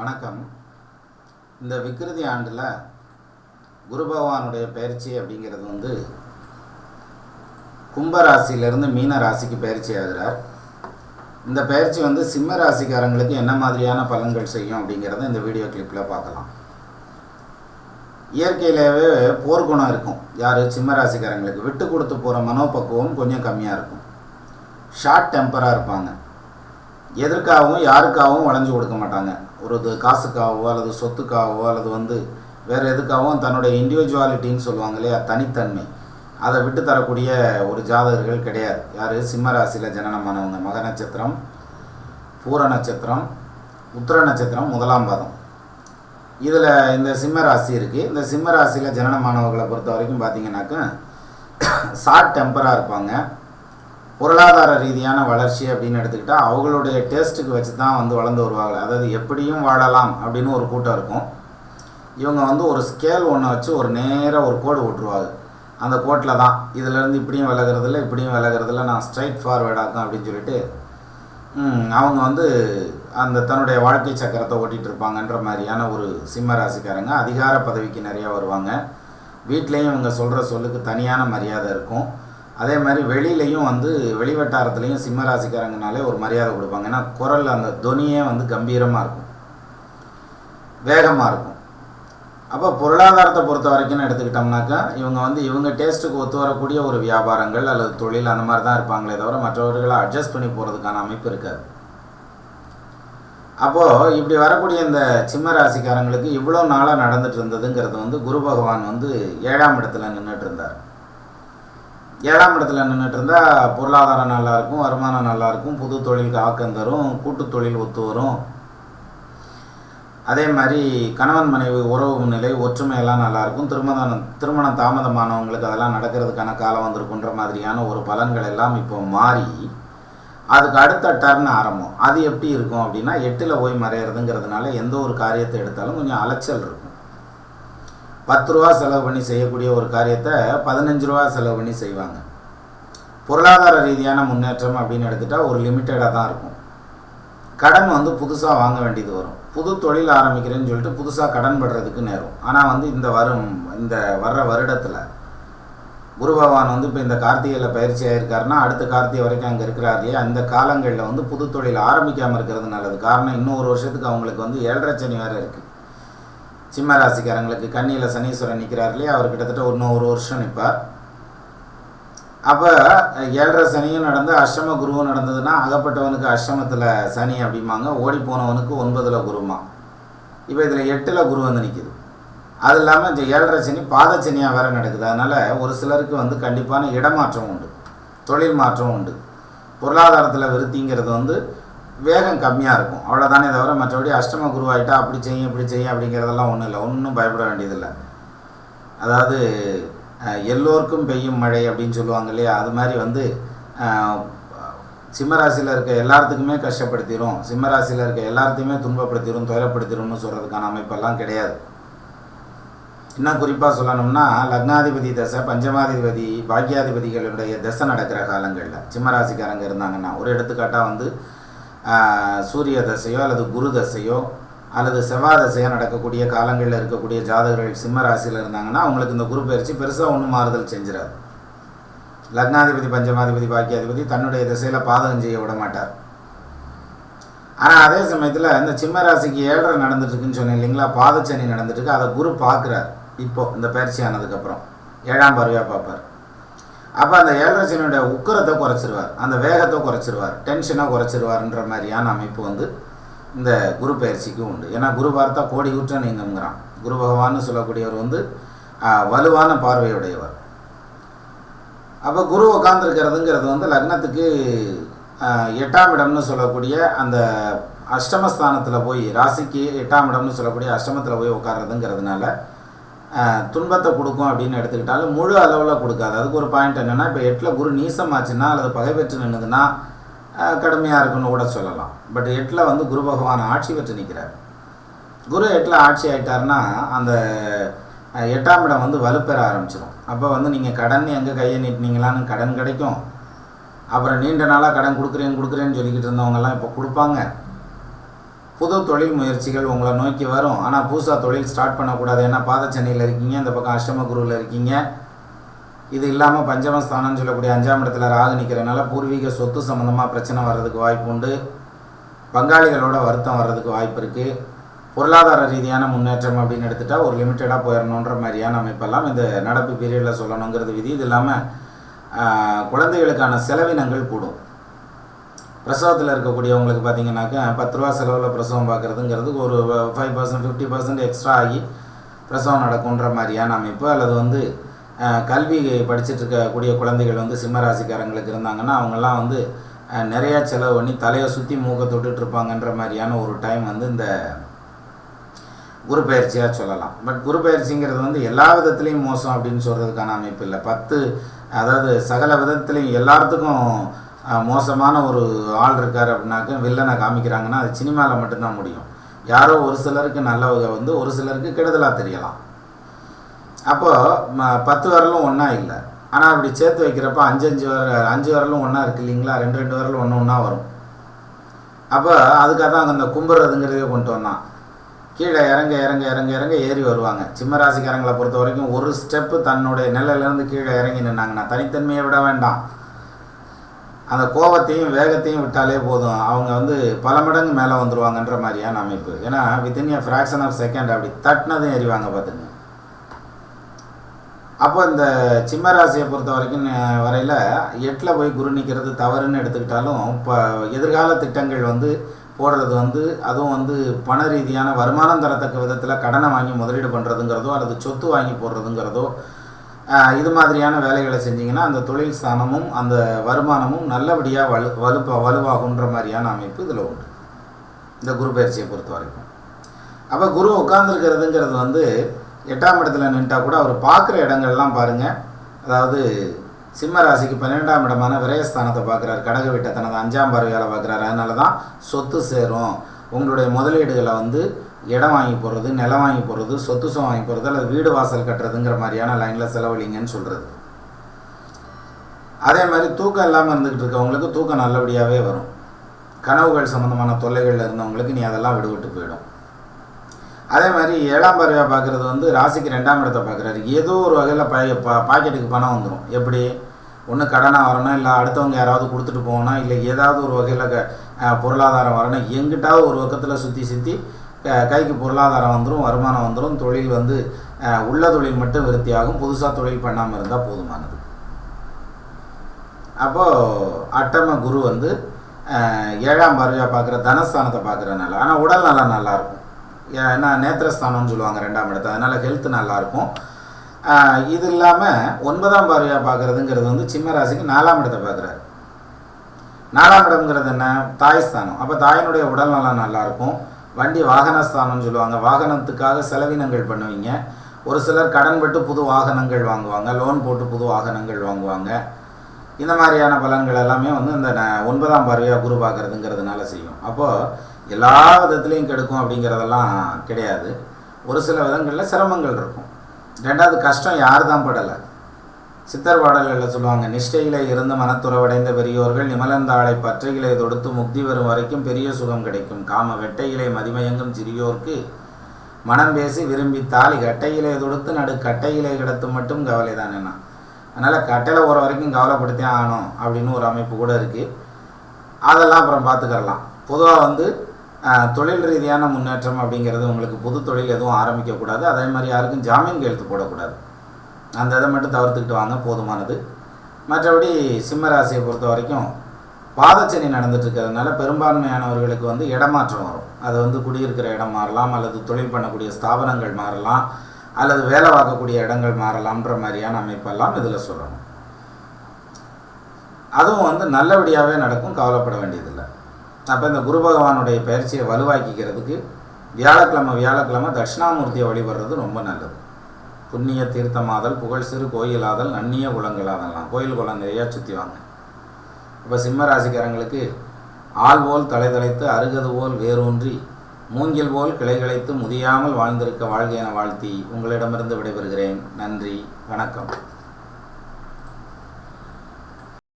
வணக்கம். இந்த விக்கிருதி ஆண்டில் குரு பகவானுடைய பயிற்சி அப்படிங்கிறது வந்து கும்பராசியிலேருந்து மீன ராசிக்கு பயிற்சி ஆகிறார். இந்த பயிற்சி வந்து சிம்ம ராசிக்காரங்களுக்கு என்ன மாதிரியான பலன்கள் செய்யும் அப்படிங்கிறத இந்த வீடியோ கிளிப்பில் பார்க்கலாம். இயற்கையிலேயே போர்க்குணம் இருக்கும். யார்? சிம்ம ராசிக்காரங்களுக்கு. விட்டு கொடுத்து போகிற மனோபக்குவம் கொஞ்சம் கம்மியாக இருக்கும். ஷார்ட் டெம்பராக இருப்பாங்க. எதற்காகவும் யாருக்காகவும் வளைஞ்சு கொடுக்க மாட்டாங்க. ஒரு இது காசுக்காகவோ அல்லது சொத்துக்காகவோ அல்லது வந்து வேறு எதுக்காகவும் தன்னுடைய இண்டிவிஜுவாலிட்டின்னு சொல்லுவாங்க இல்லையா தனித்தன்மை. அதை விட்டு தரக்கூடிய ஒரு ஜாதகர்கள் கிடையாது. யார்? சிம்மராசியில் ஜனனமானவங்க மக நட்சத்திரம் பூர நட்சத்திரம் உத்திர நட்சத்திரம் முதலாம் பாதம். இதில் இந்த சிம்ம ராசி இருக்குது இந்த சிம்ம ராசியில் ஜனனமானவர்களை பொறுத்த வரைக்கும் பார்த்தீங்கன்னாக்கா ஷார்ட் டெம்பராக இருப்பாங்க. பொருளாதார ரீதியான வளர்ச்சி அப்படின்னு எடுத்துக்கிட்டால் அவங்களுடைய டேஸ்ட்டுக்கு வச்சு தான் வந்து வளர்ந்து வருவாங்க. அதாவது எப்படியும் வாழலாம் அப்படின்னு ஒரு கூட்டம் இருக்கும். இவங்க வந்து ஒரு ஸ்கேல் ஒன்று வச்சு ஒரு நேராக ஒரு கோடு விட்ருவாங்க அந்த கோட்டில் தான் இதுலேருந்து இப்படியும் விலகிறதில்ல இப்படியும் விலகிறதில்ல நான் ஸ்ட்ரைட் ஃபார்வேர்டாக்கும் அப்படின்னு சொல்லிட்டு அவங்க வந்து அந்த தன்னுடைய வாழ்க்கை சக்கரத்தை ஓட்டிகிட்டு இருப்பாங்கன்ற மாதிரியான ஒரு சிம்ம ராசிக்காரங்க. அதிகார பதவிக்கு நிறையா வருவாங்க. வீட்லேயும் இவங்க சொல்கிற சொல்லுக்கு தனியான மரியாதை இருக்கும். அதே மாதிரி வெளியிலையும் வந்து வெளிவட்டாரத்துலேயும் சிம்ம ராசிக்காரங்கனாலே ஒரு மரியாதை கொடுப்பாங்க. ஏன்னா குரல் அந்த துனியே வந்து கம்பீரமாக இருக்கும். வேகமாக இருக்கும். அப்போ பொருளாதாரத்தை பொறுத்த வரைக்கும் எடுத்துக்கிட்டோம்னாக்கா இவங்க வந்து இவங்க டேஸ்ட்டுக்கு ஒத்து வரக்கூடிய ஒரு வியாபாரங்கள் அல்லது தொழில் அந்த மாதிரி தான் இருப்பாங்களே தவிர மற்றவர்களை அட்ஜஸ்ட் பண்ணி போகிறதுக்கான அமைப்பு இருக்காது. அப்போது இப்படி வரக்கூடிய இந்த சிம்ம ராசிக்காரங்களுக்கு இவ்வளோ நாளாக நடந்துட்டு இருந்ததுங்கிறது வந்து குரு பகவான் வந்து ஏழாம் இடத்துல நின்றுட்டு இருந்தார். ஏழாம் இடத்துல நின்றுட்டு இருந்தால் பொருளாதாரம் நல்லா இருக்கும் வருமானம் நல்லா இருக்கும் புது தொழிலுக்கு ஆக்கம் தரும் கூட்டு தொழில் ஒத்து வரும். அதே மாதிரி கணவன் மனைவி உறவு நிலை ஒற்றுமையெல்லாம் நல்லா இருக்கும் திருமணம் திருமணம் தாமதமானவங்களுக்கு அதெல்லாம் நடக்கிறதுக்கான காலம் வந்திருக்குன்ற மாதிரியான ஒரு பலன்கள் எல்லாம் இப்போ மாறி அதுக்கு அடுத்த டர்ன் ஆரம்பம். அது எப்படி இருக்கும் அப்படின்னா எட்டில் போய் மறையிறதுங்கிறதுனால எந்த ஒரு காரியத்தை எடுத்தாலும் கொஞ்சம் அலைச்சல் இருக்கும். பத்து ரூபா செலவு பண்ணி செய்யக்கூடிய ஒரு காரியத்தை பதினஞ்சு ரூபா செலவு பண்ணி செய்வாங்க. பொருளாதார ரீதியான முன்னேற்றம் அப்படின்னு எடுத்துட்டால் ஒரு லிமிட்டடாக தான் இருக்கும். கடன் வந்து புதுசாக வாங்க வேண்டியது வரும். புது தொழில் ஆரம்பிக்கிறேன்னு சொல்லிட்டு புதுசாக கடன் படுறதுக்கு நேரும். ஆனால் வந்து இந்த வரும் இந்த வர்ற வருடத்தில் குரு பகவான் வந்து இப்போ இந்த கார்த்திகையில் பயிற்சி ஆகிருக்காருன்னா அடுத்த கார்த்திகை வரைக்கும் அங்கே இருக்கிறார் இல்லையா? அந்த காலங்களில் வந்து புது தொழில் ஆரம்பிக்காமல் இருக்கிறது நல்லது. காரணம் இன்னும் ஒரு வருஷத்துக்கு அவங்களுக்கு வந்து ஏழரை சனி வேறு இருக்குது சிம்ம ராசிக்காரங்களுக்கு கண்ணியில் சனீஸ்வரன் நிற்கிறார் இல்லையா? அவர் கிட்டத்தட்ட இன்னும் ஒரு வருஷம் நிற்பார். அப்போ ஏழரை சனியும் நடந்து அஷ்டம குருவும் நடந்ததுன்னா அகப்பட்டவனுக்கு அஷ்டமத்தில் சனி அப்படிம்பாங்க. ஓடி போனவனுக்கு ஒன்பதில் குருமா. இப்போ இதில் எட்டில் குரு வந்து நிற்கிது அது இல்லாமல் இந்த ஏழரை சனி பாதச்சனியாக வேறு நடக்குது. அதனால் ஒரு சிலருக்கு வந்து கண்டிப்பான இடமாற்றம் உண்டு. தொழில் மாற்றம் உண்டு. பொருளாதாரத்தில் விருத்திங்கிறது வந்து வேகம் கம்மியாக இருக்கும். அவ்வளோதானே தவிர மற்றபடி அஷ்டம குருவாயிட்டா அப்படி செய்யும் இப்படி செய்யும் அப்படிங்கிறதெல்லாம் ஒன்றும் இல்லை. ஒன்றும் பயப்பட வேண்டியதில்லை. அதாவது எல்லோருக்கும் பெய்யும் மழை அப்படின்னு சொல்லுவாங்க இல்லையா? அது மாதிரி வந்து சிம்மராசியில் இருக்க எல்லாத்துக்குமே கஷ்டப்படுத்திடும் சிம்மராசியில் இருக்க எல்லாத்தையுமே துன்பப்படுத்திடும் துயரப்படுத்திடும்னு சொல்கிறதுக்கான அமைப்பெல்லாம் கிடையாது. இன்னும் குறிப்பாக சொல்லணும்னா லக்னாதிபதி தசை பஞ்சமாதிபதி பாக்கியாதிபதிகளுடைய தசை நடக்கிற காலங்களில் சிம்மராசிக்காரங்க இருந்தாங்கன்னா ஒரு எடுத்துக்காட்டாக வந்து சூரிய தசையோ அல்லது குரு தசையோ அல்லது செவ்வாய் தசையோ நடக்கக்கூடிய காலங்களில் இருக்கக்கூடிய ஜாதகர்கள் சிம்ம ராசியில் இருந்தாங்கன்னா அவங்களுக்கு இந்த குரு பயிற்சி பெருசாக ஒன்றும் மாறுதல் செஞ்சிடாது லக்னாதிபதி பஞ்சமாதிபதி பாக்கியாதிபதி தன்னுடைய திசையில் பாதகம் செய்ய விட மாட்டார். ஆனால் அதே சமயத்தில் இந்த சிம்ம ராசிக்கு ஏழரை நடந்துட்டுருக்குன்னு சொன்னேன் இல்லைங்களா? பாதச்சனி நடந்துட்டுருக்கு அதை குரு பார்க்குறார். இப்போ இந்த பயிற்சி ஆனதுக்கப்புறம் ஏழாம் பருவையாக பார்ப்பார். அப்போ அந்த ஏழரசனுடைய உக்கரத்தை குறைச்சிருவார். அந்த வேகத்தை குறைச்சிருவார். டென்ஷனை குறைச்சிருவார்ன்ற மாதிரியான அமைப்பு வந்து இந்த குரு பயிற்சிக்கு உண்டு. ஏன்னா குரு பார்த்தா கோடி குற்றம் நீங்குங்கிறான் குரு பகவான்னு சொல்லக்கூடியவர் வந்து வலுவான பார்வையுடையவர். அப்போ குரு உட்காந்துருக்கிறதுங்கிறது வந்து லக்னத்துக்கு எட்டாம் இடம்னு சொல்லக்கூடிய அந்த அஷ்டமஸ்தானத்தில் போய் ராசிக்கு எட்டாம் இடம்னு சொல்லக்கூடிய அஷ்டமத்தில் போய் உட்கார்றதுங்கிறதுனால துன்பத்தை கொடுக்கும் அப்படின்னு எடுத்துக்கிட்டாலும் முழு அளவில் கொடுக்காது. அதுக்கு ஒரு பாயிண்ட் என்னென்னா இப்போ எட்டில் குரு நீசமாச்சுன்னா அல்லது பகை பெற்று நின்றுதுன்னா கடுமையாக இருக்குன்னு கூட சொல்லலாம். பட் எட்டில் வந்து குரு பகவான் ஆட்சி பெற்று நிற்கிறார் குரு எட்டில் ஆட்சி ஆயிட்டாருன்னா அந்த எட்டாம் இடம் வந்து வலுப்பெற ஆரம்பிச்சிடும் அப்போ வந்து நீங்கள் கடன் எங்கே கையை நீட்டினீங்களான்னு கடன் கிடைக்கும். அப்புறம் நீண்ட நாளாக கடன் கொடுக்குறேன்னு கொடுக்குறேன்னு சொல்லிக்கிட்டு இருந்தவங்கெல்லாம் இப்போ கொடுப்பாங்க. புது தொழில் முயற்சிகள் உங்களை நோக்கி வரும். ஆனால் புதுசாக தொழில் ஸ்டார்ட் பண்ணக்கூடாது. ஏன்னா பாதச்சனியில் இருக்கீங்க இந்த பக்கம் அஷ்டம குருவில் இருக்கீங்க. இது இல்லாமல் பஞ்சமஸ்தானம்னு சொல்லக்கூடிய அஞ்சாம் இடத்துல ராகு நிற்கிறனால பூர்வீக சொத்து சம்மந்தமாக பிரச்சனை வர்றதுக்கு வாய்ப்பு உண்டு. பங்காளிகளோட வருத்தம் வர்றதுக்கு வாய்ப்பு இருக்குது பொருளாதார ரீதியான முன்னேற்றம் அப்படின்னு எடுத்துட்டால் ஒரு லிமிட்டடாக போயிடணுன்ற மாதிரியான அமைப்பெல்லாம் இந்த நடப்பு பீரியடில் சொல்லணுங்கிறது விதி. இது இல்லாமல் குழந்தைகளுக்கான செலவினங்கள் கூடும். பிரசவத்தில் இருக்கக்கூடியவங்களுக்கு பார்த்தீங்கன்னாக்கா பத்து ரூபா செலவில் பிரசவம் பார்க்குறதுங்கிறதுக்கு ஒரு five percent fifty percent extra ஆகி பிரசவம் நடக்குன்ற மாதிரியான அமைப்பு. அல்லது வந்து கல்வி படிச்சுட்டு இருக்கக்கூடிய குழந்தைகள் வந்து சிம்ம ராசிக்காரங்களுக்கு இருந்தாங்கன்னா அவங்கெல்லாம் வந்து நிறையா செலவு பண்ணி தலையை சுற்றி மூக்க தொட்டுட்டு இருப்பாங்கன்ற மாதிரியான ஒரு டைம் வந்து இந்த குரு பயிற்சியாக சொல்லலாம். பட் குரு பயிற்சிங்கிறது வந்து எல்லா விதத்துலேயும் மோசம் அப்படின்னு சொல்கிறதுக்கான அமைப்பு இல்லை. பத்து அதாவது சகல விதத்துலேயும் எல்லாத்துக்கும் மோசமான ஒரு ஆள் இருக்கார் அப்படின்னாக்க வில்லனை காமிக்கிறாங்கன்னா அது சினிமாவில் மட்டும்தான் முடியும். யாரோ ஒரு சிலருக்கு நல்லவங்க வந்து ஒரு சிலருக்கு கெடுதலாக தெரியலாம். அப்போது ம பத்து விரலும் ஒன்றா இல்லை. ஆனால் அப்படி சேர்த்து வைக்கிறப்ப அஞ்சு அஞ்சு வர அஞ்சு விரலும் ஒன்றா இருக்கு இல்லைங்களா? ரெண்டு ரெண்டு விரலும் ஒன்று ஒன்றா வரும். அப்போ அதுக்காக தான் அந்த கும்புறதுங்கிறதே கொண்டு வந்தான். கீழே இறங்க இறங்க இறங்க இறங்க ஏறி வருவாங்க. சிம்மராசிக்காரங்களை பொறுத்த வரைக்கும் ஒரு ஸ்டெப்பு தன்னுடைய நிலையிலேருந்து கீழே இறங்கி நின்னாங்கன்னா தனித்தன்மையை விட வேண்டாம். அந்த கோபத்தையும் வேகத்தையும் விட்டாலே போதும். அவங்க வந்து பல மடங்கு மேலே வந்துடுவாங்கன்ற மாதிரியான அமைப்பு. ஏன்னா within a fraction of second அப்படி தட்டினதும் எறிவாங்க பார்த்துங்க. அப்போ இந்த சிம்ம ராசியை பொறுத்த வரைக்கும் வரையில் எட்டில் போய் குரு நிற்கிறது தவறுன்னு எடுத்துக்கிட்டாலும் இப்போ எதிர்கால திட்டங்கள் வந்து போடுறது வந்து அதுவும் வந்து பண ரீதியான வருமானம் தரத்தக்க விதத்தில் கடனை வாங்கி முதலீடு பண்ணுறதுங்கிறதோ அல்லது சொத்து வாங்கி போடுறதுங்கிறதோ இது மாதிரியான வேலைகளை செஞ்சிங்கன்னா அந்த தொழில் ஸ்தானமும் அந்த வருமானமும் நல்லபடியாக வலு வலுப்ப வலுவாகுன்ற மாதிரியான அமைப்பு இதில் உண்டு. இந்த குரு பயிற்சியை பொறுத்த வரைக்கும். அப்போ குரு உட்காந்துருக்கிறதுங்கிறது வந்து எட்டாம் இடத்துல நின்றுட்டா கூட அவர் பார்க்குற இடங்கள்லாம் பாருங்கள் அதாவது சிம்ம ராசிக்கு பன்னிரெண்டாம் இடமான விரயஸ்தானத்தை பார்க்குறாரு. கடக வீட்டை தனது அஞ்சாம் பார்வையால் பார்க்குறாரு. அதனால தான் சொத்து சேரும். உங்களுடைய முதலீடுகளை வந்து இடம் வாங்கி போடுறது நிலம் வாங்கி போடுறது சொத்து சுகம் வாங்கி போடுறது அல்லது வீடு வாசல் கட்டுறதுங்கிற மாதிரியான லைனில் செலவழிங்கன்னு சொல்கிறது அதே மாதிரி தூக்கம் இல்லாமல் இருந்துக்கிட்டு இருக்கவங்களுக்கு தூக்கம் நல்லபடியாகவே வரும். கனவுகள் சம்மந்தமான தொல்லைகளில் இருந்தவங்களுக்கு நீ அதெல்லாம் விடுவிட்டு போயிடும். அதே மாதிரி ஏழாம் பார்வையாக பார்க்குறது வந்து ராசிக்கு ரெண்டாம் இடத்தை பார்க்குறாரு. ஏதோ ஒரு வகையில் பா பா பாக்கெட்டுக்கு பணம் வந்துடும் எப்படி? ஒன்று கடனாக வரணும் இல்லை அடுத்தவங்க யாராவது கொடுத்துட்டு போகணும் இல்லை ஏதாவது ஒரு வகையில் க பொருளாதாரம் வரணும். எங்கிட்டாவது ஒரு பக்கத்தில் சுற்றி சுற்றி கைக்கு பொருளாதாரம் வந்துடும் வருமானம் வந்துடும் தொழில் வந்து உள்ள தொழில் மட்டும் விருத்தியாகும் புதுசாக தொழில் பண்ணாமல் இருந்தால் போதுமானது. அப்போது அட்டம குரு வந்து ஏழாம் பார்வையாக பார்க்குற தனஸ்தானத்தை பார்க்குறதுனால ஆனால் உடல் நல்லா நல்லாயிருக்கும் ஏன்னா நேத்திரஸ்தானம்னு சொல்லுவாங்க ரெண்டாம் இடத்தை. அதனால் ஹெல்த் நல்லாயிருக்கும் இது இல்லாமல் ஒன்பதாம் பார்வையாக பார்க்குறதுங்கிறது வந்து சிம்ம ராசிக்கு நாலாம் இடத்தை பார்க்குறாரு. நாலாம் இடம்ங்கிறது என்ன? தாய் ஸ்தானம். அப்போ தாயினுடைய உடல் நலம் நல்லாயிருக்கும் வண்டி வாகனஸ்தானம்னு சொல்லுவாங்க. வாகனத்துக்காக செலவினங்கள் பண்ணுவீங்க. ஒரு சிலர் கடன்பட்டு புது வாகனங்கள் வாங்குவாங்க. லோன் போட்டு புது வாகனங்கள் வாங்குவாங்க. இந்த மாதிரியான பலன்கள் எல்லாமே வந்து இந்த ந- ஒன்பதாம் பார்வையாக குரு பார்க்குறதுங்கிறதுனால செய்யும். அப்போது எல்லா விதத்துலேயும் கெடுக்கும் அப்படிங்கிறதெல்லாம் கிடையாது. ஒரு சில விதங்களில் சிரமங்கள் இருக்கும். ரெண்டாவது கஷ்டம் யார் தான் படலை. சித்தர் பாடல்களில் சொல்லுவாங்க நிஷ்டையிலே இருந்து மனத்துறவடைந்த பெரியோர்கள் நிமலந்தாளை பற்றைகளை தொடுத்து முக்தி வரும் வரைக்கும் பெரிய சுகம் கிடைக்கும். காம வெட்டையிலே மதிமயங்கும் சிறியோர்க்கு மனம் பேசி விரும்பி தாலி கட்டையிலே தொடுத்து நடு கட்டையிலே கிடத்து மட்டும் கவலை தான் என்ன? அதனால் கட்டையில் ஒரு வரைக்கும் கவலைப்படுத்தே ஆகணும் அப்படின்னு ஒரு அமைப்பு கூட இருக்குது அதெல்லாம் அப்புறம் பார்த்துக்கரலாம் பொதுவாக வந்து தொழில் ரீதியான முன்னேற்றம் அப்படிங்கிறது உங்களுக்கு புது தொழில் எதுவும் ஆரம்பிக்கக்கூடாது. அதே மாதிரி யாருக்கும் ஜாமீன் கையெழுத்து போடக்கூடாது. அந்த இதை மட்டும் தவிர்த்துக்கிட்டு வாங்க போதுமானது. மற்றபடி சிம்ம ராசியை பொறுத்த வரைக்கும் பாதச்சனி நடந்துட்டு இருக்கிறதுனால பெரும்பான்மையானவர்களுக்கு வந்து இடமாற்றம் வரும். அது வந்து குடியிருக்கிற இடம் மாறலாம் அல்லது தொழில் பண்ணக்கூடிய ஸ்தாபனங்கள் மாறலாம் அல்லது வேலை பார்க்கக்கூடிய இடங்கள் மாறலாம்ன்ற மாதிரியான அமைப்பெல்லாம் இதில் சொல்லணும். அதுவும் வந்து நல்லபடியாகவே நடக்கும் கவலைப்பட வேண்டியதில்லை. அப்போ இந்த குரு பகவானுடைய பயிற்சியை வலுவாக்கிக்கிறதுக்கு வியாழக்கிழமை வியாழக்கிழமை தட்சிணாமூர்த்தியை வழிபடுறது ரொம்ப நல்லது. புண்ணிய தீர்த்தமாதல் புகழ் சிறு கோயிலாதல் நன்னிய குளங்களாதல்லாம் கோயில் குளம் நிறையா சுற்றி வாங்க. இப்போ சிம்ம ராசிக்காரங்களுக்கு ஆள் போல் தலை தலைத்து அருகது போல் வேரூன்றி மூங்கில் போல் கிளைகிளைத்து முதியாமல் வாழ்ந்திருக்க வாழ்க என வாழ்த்தி உங்களிடமிருந்து விடைபெறுகிறேன். நன்றி வணக்கம்.